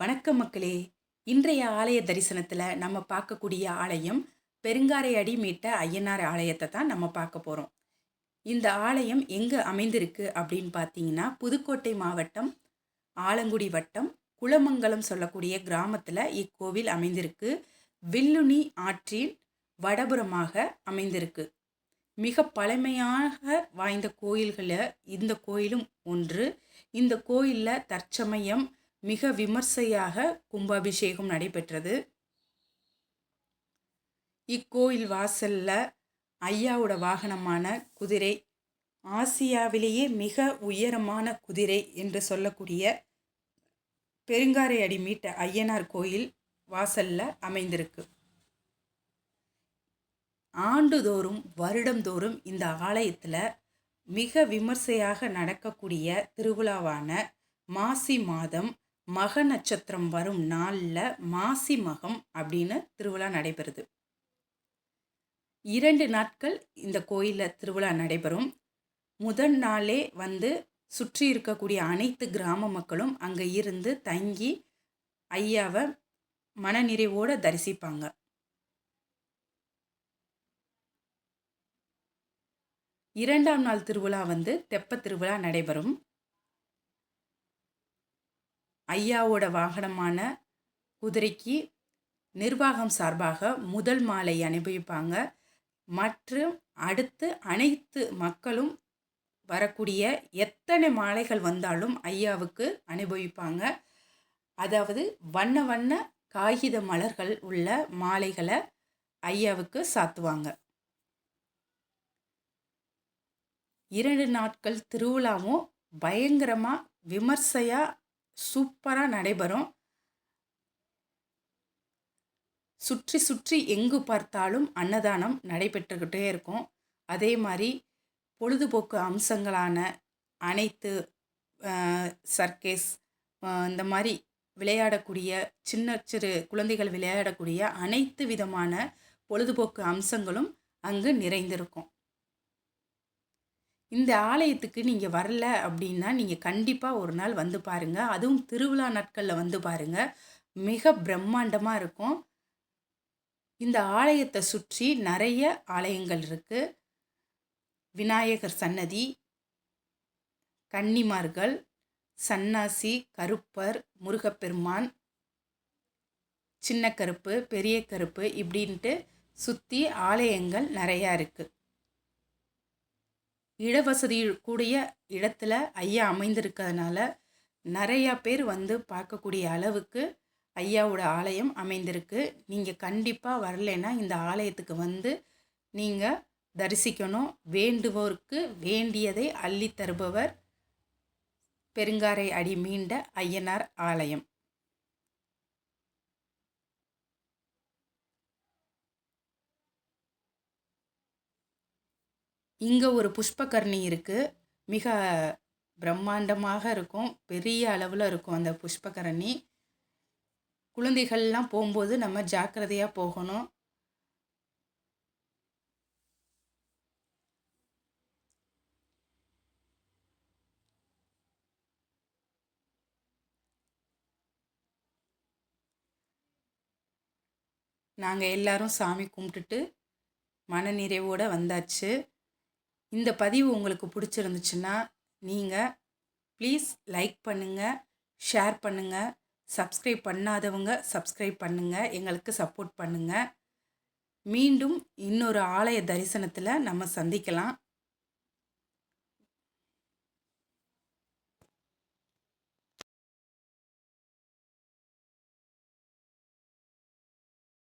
வணக்கம் மக்களே. இன்றைய ஆலய தரிசனத்தில் நம்ம பார்க்கக்கூடிய ஆலயம் பெருங்காரை அடி மீட்ட ஐயனார் ஆலயத்தை தான் நம்ம பார்க்க போகிறோம் இந்த ஆலயம் எங்கே அமைந்திருக்கு அப்படின்னு பார்த்தீங்கன்னா புதுக்கோட்டை மாவட்டம் ஆலங்குடி வட்டம் குளமங்கலம் சொல்லக்கூடிய கிராமத்தில் இக்கோவில் அமைந்திருக்கு. வில்லுனி ஆற்றின் வடபுறமாக அமைந்திருக்கு. மிக பழமையாக வாய்ந்த கோயில்களில் இந்த கோயிலும் ஒன்று. இந்த கோயிலில் தற்சமயம் மிக விமர்சையாக கும்பாபிஷேகம் நடைபெற்றது. இக்கோயில் வாசல்ல ஐயாவோட வாகனமான குதிரை ஆசியாவிலேயே மிக உயரமான குதிரை என்று சொல்லக்கூடிய பெருங்காரை அடி மீட்ட ஐயனார் கோயில் வாசல்ல அமைந்திருக்கு. ஆண்டுதோறும் வருடந்தோறும் இந்த ஆலயத்தில் மிக விமர்சையாக நடக்கக்கூடிய திருவிழாவான மாசி மாதம் மக நட்சத்திரம் வரும் நாளில் மாசி மகம் அப்படின்னு திருவிழா நடைபெறுது. இரண்டு நாட்கள் இந்த கோயிலில் திருவிழா நடைபெறும். முதல் நாளே வந்து சுற்றி இருக்கக்கூடிய அனைத்து கிராம மக்களும் அங்கே இருந்து தங்கி ஐயாவை மனநிறைவோடு தரிசிப்பாங்க. இரண்டாம் நாள் திருவிழா வந்து தெப்ப திருவிழா நடைபெறும். ஐயாவோட வாகனமான குதிரைக்கு நிர்வாகம் சார்பாக முதல் மாலை அனுபவிப்பாங்க மற்றும் அடுத்து அனைத்து மக்களும் வரக்கூடிய எத்தனை மாலைகள் வந்தாலும் ஐயாவுக்கு அனுபவிப்பாங்க. அதாவது வண்ண வண்ண காகித மலர்கள் உள்ள மாலைகளை ஐயாவுக்கு சாத்துவாங்க. இரண்டு நாட்கள் திருவிழாவும் பயங்கரமாக விமர்சையாக சூப்பராக நடைபெறும். சுற்றி சுற்றி எங்கு பார்த்தாலும் அன்னதானம் நடைபெற்றுக்கிட்டே இருக்கும். அதே மாதிரி பொழுதுபோக்கு அம்சங்களான அனைத்து சர்க்கேஸ் இந்த மாதிரி விளையாடக்கூடிய சின்ன சிறு குழந்தைகள் விளையாடக்கூடிய அனைத்து விதமான பொழுதுபோக்கு அம்சங்களும் அங்கு நிறைந்திருக்கும். இந்த ஆலயத்துக்கு நீங்கள் வரல அப்படின்னா நீங்கள் கண்டிப்பாக ஒரு நாள் வந்து பாருங்கள் அதுவும் திருவிழா நாட்களில் வந்து பாருங்கள் மிக பிரம்மாண்டமாக இருக்கும். இந்த ஆலயத்தை சுற்றி நிறைய ஆலயங்கள் இருக்குது விநாயகர் சன்னதி கன்னிமார்கள் சன்னாசி கருப்பர் முருகப்பெருமான் சின்ன கருப்பு பெரிய கருப்பு இப்படின்ட்டு சுற்றி ஆலயங்கள் நிறையா இருக்குது இடவசதி கூடிய இடத்துல ஐயா அமைந்திருக்கிறதுனால நிறையா பேர் வந்து பார்க்கக்கூடிய அளவுக்கு ஐயாவோட ஆலயம் அமைந்திருக்கு. நீங்கள் கண்டிப்பாக வரலைன்னா இந்த ஆலயத்துக்கு வந்து நீங்கள் தரிசிக்கணும். வேண்டுவோருக்கு வேண்டியதை அள்ளி தருபவர் பெருங்காரை அடி மீண்ட ஐயனார் ஆலயம். இங்கே ஒரு புஷ்பகர்ணி இருக்குது மிக பிரம்மாண்டமாக இருக்கும். பெரிய அளவில் இருக்கும் அந்த புஷ்பகரணி. குழந்தைகள்லாம் போகும்போது நம்ம ஜாக்கிரதையாக போகணும். நாங்கள் எல்லாரும் சாமி கும்பிட்டுட்டு மனநிறைவோடு வந்தாச்சு. இந்த பதிவு உங்களுக்கு பிடிச்சிருந்துச்சுன்னா நீங்கள் ப்ளீஸ் லைக் பண்ணுங்கள் ஷேர் பண்ணுங்கள் சப்ஸ்கிரைப் பண்ணாதவங்க சப்ஸ்கிரைப் பண்ணுங்கள் எங்களுக்கு சப்போர்ட் பண்ணுங்கள் மீண்டும் இன்னொரு ஆலய தரிசனத்தில் நம்ம சந்திக்கலாம்.